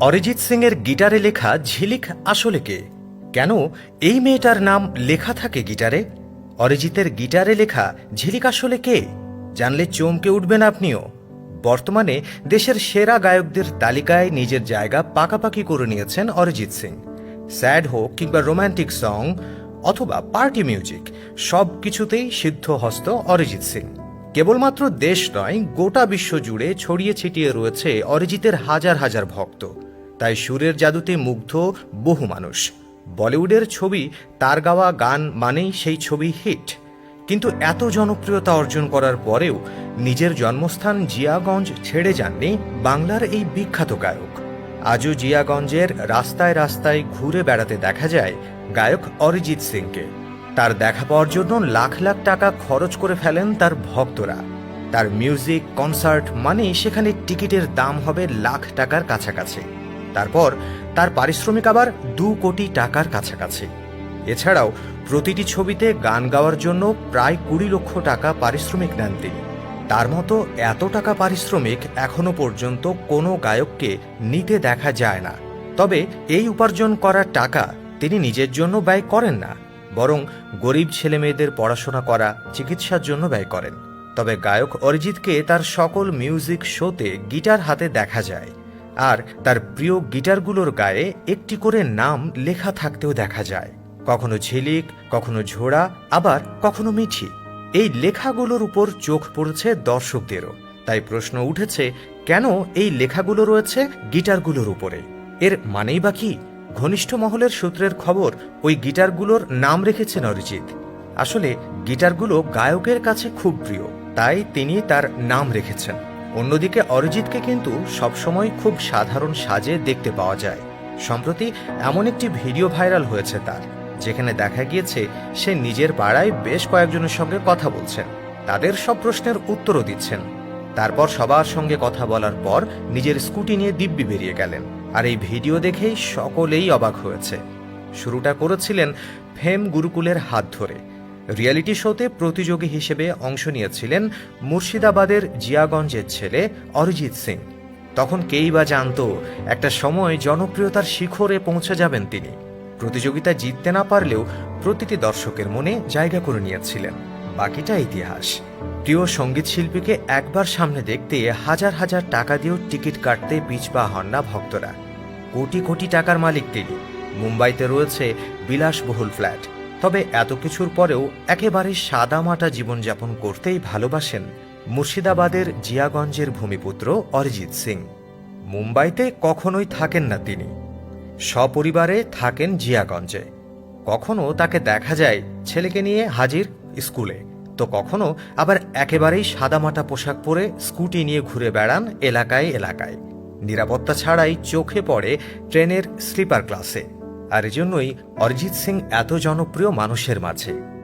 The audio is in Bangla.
অরিজিৎ সিংয়ের গিটারে লেখা ঝিলিক আসলে কে? কেন এই মেয়েটার নাম লেখা থাকে গিটারে? অরিজিতের গিটারে লেখা ঝিলিক আসলে কে? জানলে চমকে উঠবেন আপনিও। বর্তমানে দেশের সেরা গায়কদের তালিকায় নিজের জায়গা পাকাপাকি করে নিয়েছেন অরিজিৎ সিং। স্যাড হোক কিংবা রোম্যান্টিক সং অথবা পার্টি মিউজিক, সব কিছুতেই সিদ্ধহস্ত অরিজিৎ সিং। কেবলমাত্র দেশ নয়, গোটা বিশ্ব জুড়ে ছড়িয়ে ছিটিয়ে রয়েছে অরিজিতের হাজার হাজার ভক্ত। তাই সুরের জাদুতে মুগ্ধ বহু মানুষ। বলিউডের ছবি তার গাওয়া গান মানেই সেই ছবি হিট। কিন্তু এত জনপ্রিয়তা অর্জন করার পরেও নিজের জন্মস্থান জিয়াগঞ্জ ছেড়ে যাননি বাংলার এই বিখ্যাত গায়ক। আজও জিয়াগঞ্জের রাস্তায় রাস্তায় ঘুরে বেড়াতে দেখা যায় গায়ক অরিজিৎ সিংকে। তার দেখা পাওয়ার জন্য লাখ লাখ টাকা খরচ করে ফেলেন তার ভক্তরা। তার মিউজিক, কনসার্ট মানে সেখানে টিকিটের দাম হবে লাখ টাকার কাছাকাছি। তারপর তার পারিশ্রমিক আবার দু কোটি টাকার কাছাকাছি। এছাড়াও প্রতিটি ছবিতে গান গাওয়ার জন্য প্রায় কুড়ি লক্ষ টাকা পারিশ্রমিক নেন তিনি। তার মতো এত টাকা পারিশ্রমিক এখনও পর্যন্ত কোনো গায়ককে নিতে দেখা যায় না। তবে এই উপার্জন করা টাকা তিনি নিজের জন্য ব্যয় করেন না, বরং গরিব ছেলে মেয়েদের পড়াশোনা করা, চিকিৎসার জন্য ব্যয় করেন। তবে গায়ক অরিজিৎকে তার সকল মিউজিক শোতে গিটার হাতে দেখা যায়। আর তার প্রিয় গিটারগুলোর গায়ে একটি করে নাম লেখা থাকতেও দেখা যায়। কখনো ঝিলিক, কখনো ঝোড়া, আবার কখনো মিঠি। এই লেখাগুলোর উপর চোখ পড়েছে দর্শকদেরও। তাই প্রশ্ন উঠেছে, কেন এই লেখাগুলো রয়েছে গিটারগুলোর উপরে? এর মানেই বা কি? ঘনিষ্ঠ মহলের সূত্রের খবর, ওই গিটারগুলোর নাম রেখেছেন অরিজিৎ। আসলে গিটারগুলো গায়কের কাছে খুব প্রিয়, তাই তিনি তার নাম রেখেছেন। অন্যদিকে অরিজিৎকে কিন্তু সবসময় খুব সাধারণ সাজে দেখতে পাওয়া যায়। সম্প্রতি এমন একটি ভিডিও ভাইরাল হয়েছে তার, যেখানে দেখা গিয়েছে সে নিজের পাড়ায় বেশ কয়েকজনের সঙ্গে কথা বলছেন। তাদের সব প্রশ্নের উত্তরও দিচ্ছেন। তারপর সবার সঙ্গে কথা বলার পর নিজের স্কুটি নিয়ে দিব্যি বেরিয়ে গেলেন, আর এই ভিডিও দেখেই সকলেই অবাক হয়েছে। শুরুটা করেছিলেন ফেম গুরুকুলের হাত ধরে রিয়েলিটি শোতে প্রতিযোগী হিসেবে অংশ নিয়েছিলেন মুর্শিদাবাদের জিয়াগঞ্জের ছেলে অরিজিৎ সিং। তখন কেই বা জানতো, একটা সময় জনপ্রিয়তার শিখরে পৌঁছে যাবেন তিনি। প্রতিযোগিতা জিততে না পারলেও প্রতিটি দর্শকের মনে জায়গা করে নিয়েছিলেন। বাকিটা ইতিহাস। প্রিয় সংগীত শিল্পীকে একবার সামনে দেখতে হাজার হাজার টাকা দিয়েও টিকিট কাটতে পিছপা হন না ভক্তরা। কোটি কোটি টাকার মালিক তিনি। মুম্বাইতে রয়েছে বিলাসবহুল ফ্ল্যাট। তবে এত কিছুর পরেও একেবারে সাদামাটা জীবনযাপন করতেই ভালোবাসেন মুর্শিদাবাদের জিয়াগঞ্জের ভূমিপুত্র অরিজিৎ সিং। মুম্বাইতে কখনোই থাকেন না তিনি। সপরিবারে থাকেন জিয়াগঞ্জে। কখনো তাকে দেখা যায় ছেলেকে নিয়ে হাজির স্কুলে। তো কখনো আবার একেবারেই সাদামাটা পোশাক পরে স্কুটি নিয়ে ঘুরে বেড়ান এলাকায় এলাকায়। নিরাপত্তা ছাড়াই চোখে পড়ে ট্রেনের স্লিপার ক্লাসে। আর এজন্যই অরিজিৎ সিং এত জনপ্রিয় মানুষের মাঝে।